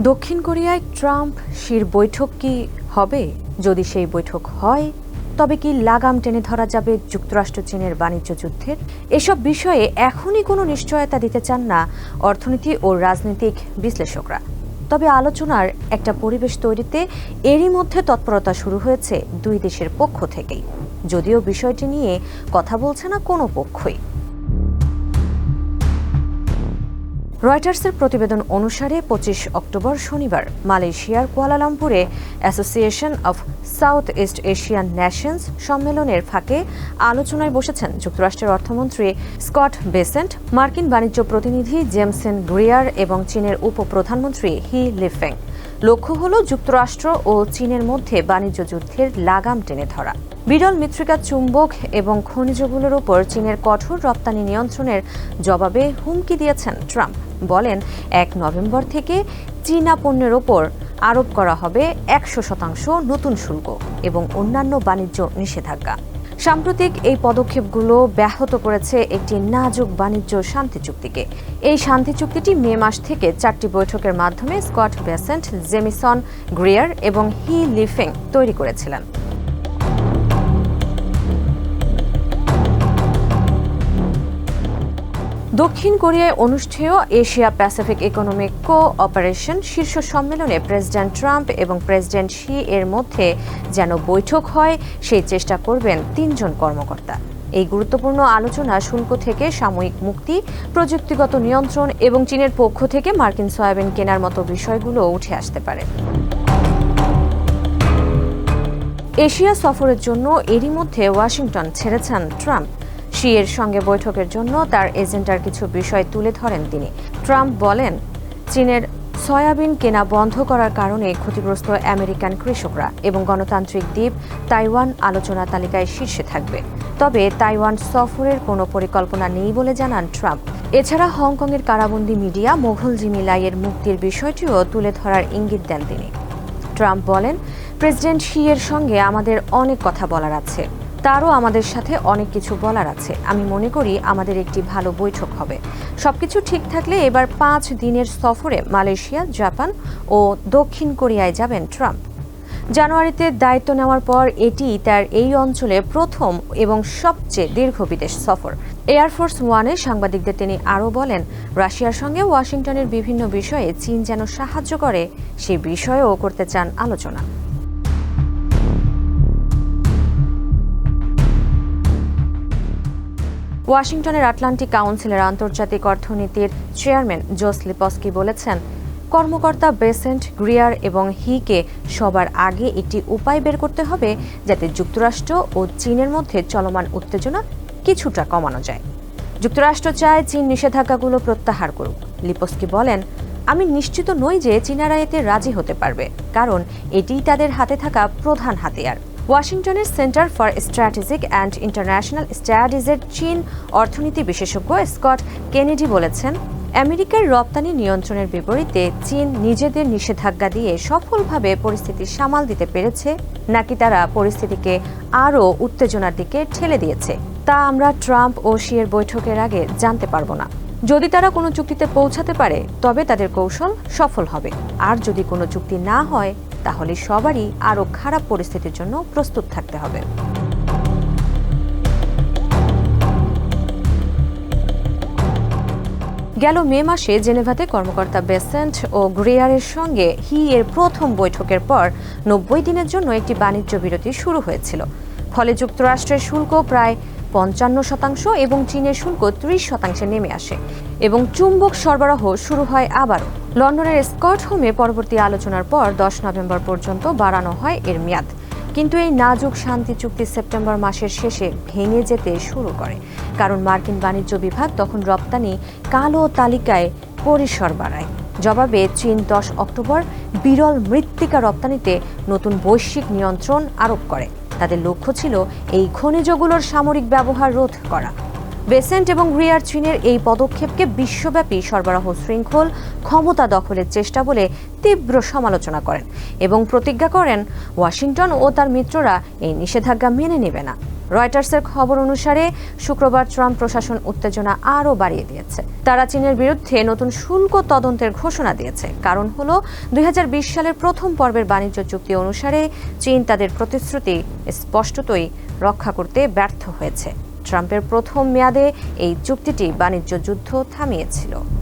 দক্ষিণ কোরিয়ায় ট্রাম্প শির বৈঠক কি হবে? যদি সেই বৈঠক হয়, তবে কি লাগাম টেনে ধরা যাবে যুক্তরাষ্ট্র চীনের বাণিজ্য যুদ্ধের? এসব বিষয়ে এখনই কোনো নিশ্চয়তা দিতে চান না অর্থনীতি ও রাজনৈতিক বিশ্লেষকরা। তবে আলোচনার একটা পরিবেশ তৈরিতে এরই মধ্যে তৎপরতা শুরু হয়েছে দুই দেশের পক্ষ থেকেই। যদিও বিষয়টি নিয়ে কথা বলছে না কোনো পক্ষই। রয়টার্সের প্রতিবেদন অনুসারে পঁচিশ অক্টোবর শনিবার মালয়েশিয়ার কুয়ালালামপুরে association of south east Asian nations সম্মেলনের ফাঁকে আলোচনায় বসেছেন যুক্তরাষ্ট্রের অর্থমন্ত্রী স্কট বেসেন্ট, মার্কিন বাণিজ্য প্রতিনিধি জেমসেন গ্রিয়ার এবং চীনের উপপ্রধানমন্ত্রী হি লিফেং। লক্ষ্য হল যুক্তরাষ্ট্র ও চীনের মধ্যে বাণিজ্য যুদ্ধের লাগাম টেনে ধরা। বিরল মৃত্তিকা চুম্বক এবং খনিজগুলোর উপর চীনের কঠোর রপ্তানি নিয়ন্ত্রণের জবাবে হুমকি দিয়েছেন ট্রাম্প। বলেন, এক নভেম্বর থেকে চীনা পণ্যের ওপর আরোপ করা হবে একশো শতাংশ নতুন শুল্ক এবং অন্যান্য বাণিজ্য নিষেধাজ্ঞা। সাম্প্রতিক এই পদক্ষেপগুলো ব্যাহত করেছে একটি নাজুক বাণিজ্য শান্তি চুক্তিকে। এই শান্তি চুক্তিটি মে মাস থেকে চারটি বৈঠকের মাধ্যমে স্কট বেসেন্ট জেমিসন গ্রিয়ার এবং হি লিফিং তৈরি করেছিলেন। দক্ষিণ কোরিয়ায় অনুষ্ঠেয় Asia Pacific economic cooperation শীর্ষ সম্মেলনে প্রেসিডেন্ট ট্রাম্প এবং প্রেসিডেন্ট শি এর মধ্যে যেন বৈঠক হয়, সেই চেষ্টা করবেন তিনজন কর্মকর্তা। এই গুরুত্বপূর্ণ আলোচনা শুল্ক থেকে সাময়িক মুক্তি, প্রযুক্তিগত নিয়ন্ত্রণ এবং চীনের পক্ষ থেকে মার্কিন সয়াবিন কেনার মতো বিষয়গুলো উঠে আসতে পারে। এশিয়া সফরের জন্য এরই মধ্যে ওয়াশিংটন ছেড়েছেন ট্রাম্প। শি এর সঙ্গে বৈঠকের জন্য তার এজেন্ডার কিছু বিষয় তুলে ধরেন তিনি। ট্রাম্প বলেন, চীনের সয়াবিন কেনা বন্ধ করার কারণে ক্ষতিগ্রস্ত আমেরিকান কৃষকরা এবং গণতান্ত্রিক দ্বীপ তাইওয়ান আলোচনা তালিকায় শীর্ষে থাকবে। তবে তাইওয়ান সফরের কোনো পরিকল্পনা নেই বলে জানান ট্রাম্প। এছাড়া হংকংয়ের কারাবন্দী মিডিয়া মোঘল জিমিলাইয়ের মুক্তির বিষয়টিও তুলে ধরার ইঙ্গিত দেন তিনি। ট্রাম্প বলেন, প্রেসিডেন্ট শি এর সঙ্গে আমাদের অনেক কথা বলার আছে। তারও আমাদের সাথে অনেক কিছু বলার আছে। আমি মনে করি আমাদের একটি ভালো বৈঠক হবে। সবকিছু ঠিক থাকলে এবার পাঁচ দিনের সফরে মালয়েশিয়া, জাপান ও দক্ষিণ কোরিয়ায় যাবেন ট্রাম্প। জানুয়ারিতে দায়িত্ব নেওয়ার পর এটি তার এই অঞ্চলে প্রথম এবং সবচেয়ে দীর্ঘ বিদেশ সফর। এয়ারফোর্স ওয়ানে সাংবাদিকদের তিনি আরও বলেন, রাশিয়ার সঙ্গে ওয়াশিংটনের বিভিন্ন বিষয়ে চীন যেন সাহায্য করে, সে বিষয়েও করতে চান আলোচনা। ওয়াশিংটনের আটলান্টিক কাউন্সিলের আন্তর্জাতিক অর্থনীতির চেয়ারম্যান জোস লিপস্কি বলেছেন, কর্মকর্তা বেসেন্ট গ্রিয়ার এবং হিকে সবার আগে একটি উপায় বের করতে হবে যাতে যুক্তরাষ্ট্র ও চীনের মধ্যে চলমান উত্তেজনা কিছুটা কমানো যায়। যুক্তরাষ্ট্র চায় চীন নিষেধাজ্ঞাগুলো প্রত্যাহার করুক। লিপস্কি বলেন, আমি নিশ্চিত নই যে চীনারা এতে রাজি হতে পারবে, কারণ এটিই তাদের হাতে থাকা প্রধান হাতিয়ার। ওয়াশিংটনের centre for strategic and international স্টাডিজের চীন অর্থনীতি বিশেষজ্ঞ স্কট কেনেডি বলেছেন, আমেরিকার রপ্তানি নিয়ন্ত্রণের বিপরীতে চীন নিজেদের নিষেধাজ্ঞা দিয়ে সফলভাবে পরিস্থিতি সামাল দিতে পেরেছে, নাকি তারা পরিস্থিতিকে আরও উত্তেজনার দিকে ঠেলে দিয়েছে, তা আমরা ট্রাম্প ও শিয়ের বৈঠকের আগে জানতে পারব না। যদি তারা কোনো চুক্তিতে পৌঁছাতে পারে, তবে তাদের কৌশল সফল হবে। আর যদি কোনো চুক্তি না হয় তাহলে সবারই আরও খারাপ পরিস্থিতির জন্য প্রস্তুত থাকতে হবে। গেল মে মাসে জেনেভাতে কর্মকর্তা বেসেন্ট ও গ্রেয়ারের সঙ্গে হি এর প্রথম বৈঠকের পর নব্বই দিনের জন্য একটি বাণিজ্য বিরতি শুরু হয়েছিল। ফলে যুক্তরাষ্ট্রের শুল্ক প্রায় পঞ্চান্ন শতাংশ এবং চীনের শুল্ক ত্রিশ শতাংশে নেমে আসে। এবং চুম্বক সরবরাহ শুরু হয় আবারও। লন্ডনের স্কট হোমে পরবর্তী আলোচনার পর দশ নভেম্বর পর্যন্ত বাড়ানো হয় এর মেয়াদ। কিন্তু এই নাজুক শান্তি চুক্তি সেপ্টেম্বর মাসের শেষে ভেঙে যেতে শুরু করে। কারণ মার্কিন বাণিজ্য বিভাগ তখন রপ্তানি কালো তালিকায় পরিসর বাড়ায়। জবাবে চীন দশ অক্টোবর বিরল মৃত্তিকা রপ্তানিতে নতুন বৈশ্বিক নিয়ন্ত্রণ আরোপ করে। তাদের লক্ষ্য ছিল এই খনিজগুলোর সামরিক ব্যবহার রোধ করা। বেসেন্ট এবং রিয়ার চীনের এই পদক্ষেপকে বিশ্বব্যাপী সরবরাহ শৃঙ্খল, ক্ষমতা দখলের চেষ্টা বলে তীব্র সমালোচনা করেন এবং প্রতিজ্ঞা করেন ওয়াশিংটন ও তার মিত্ররা এই নিষেধাজ্ঞা মেনে নেবে না। রয়টার্সের খবর অনুসারে, শুক্রবার ট্রাম্প প্রশাসন উত্তেজনা আরও বাড়িয়ে দিয়েছে। তারা চীনের বিরুদ্ধে নতুন শুল্ক তদন্তের ঘোষণা দিয়েছে। কারণ হলো, দুই সালের প্রথম পর্বের বাণিজ্য চুক্তি অনুসারে চীন তাদের প্রতিশ্রুতি স্পষ্টতই রক্ষা করতে ব্যর্থ হয়েছে। ট্রাম্পের প্রথম মেয়াদে এই চুক্তিটি বাণিজ্য যুদ্ধ থামিয়েছিল।